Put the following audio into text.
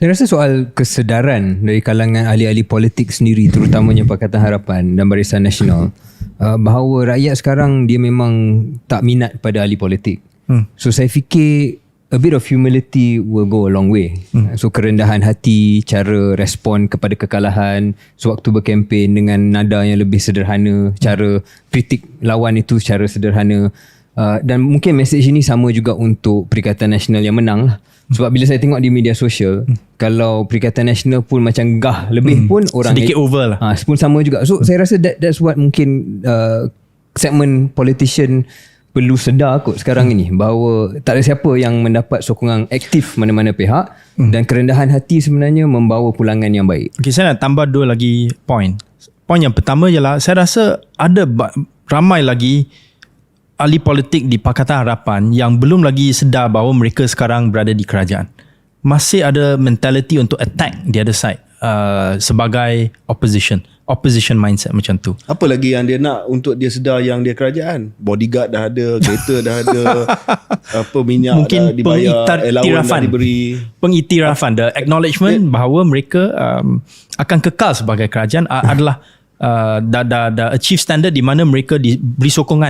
Saya rasa soal kesedaran dari kalangan ahli-ahli politik sendiri terutamanya Pakatan Harapan dan Barisan Nasional uh, bahawa rakyat sekarang dia memang tak minat pada ahli politik. Hmm. So saya fikir a bit of humility will go a long way. Hmm. So kerendahan hati, cara respon kepada kekalahan sewaktu berkempen dengan nada yang lebih sederhana, cara kritik lawan itu secara sederhana. Uh, dan mungkin mesej ini sama juga untuk Perikatan Nasional yang menang lah. Sebab bila saya tengok di media sosial, hmm. kalau Perikatan Nasional pun macam gah lebih hmm. pun orang Sedikit over lah. Ha, pun sama juga. So saya rasa that that's what mungkin uh, segmen politician perlu sedar kot sekarang hmm. ini bahawa tak ada siapa yang mendapat sokongan aktif mana-mana pihak hmm. dan kerendahan hati sebenarnya membawa pulangan yang baik. Okay, saya nak tambah dua lagi point. Point yang pertama ialah saya rasa ada ramai lagi ahli politik di Pakatan Harapan yang belum lagi sedar bahawa mereka sekarang berada di kerajaan. Masih ada mentality untuk attack the other side uh, sebagai opposition. Opposition mindset macam tu. Apa lagi yang dia nak untuk dia sedar yang dia kerajaan? Bodyguard dah ada, kereta dah ada, apa minyak Mungkin dah dibayar, allowance dah diberi. Pengiktirafan, the acknowledgement bahawa mereka um, akan kekal sebagai kerajaan adalah uh, dah, dah, dah achieve standard di mana mereka diberi sokongan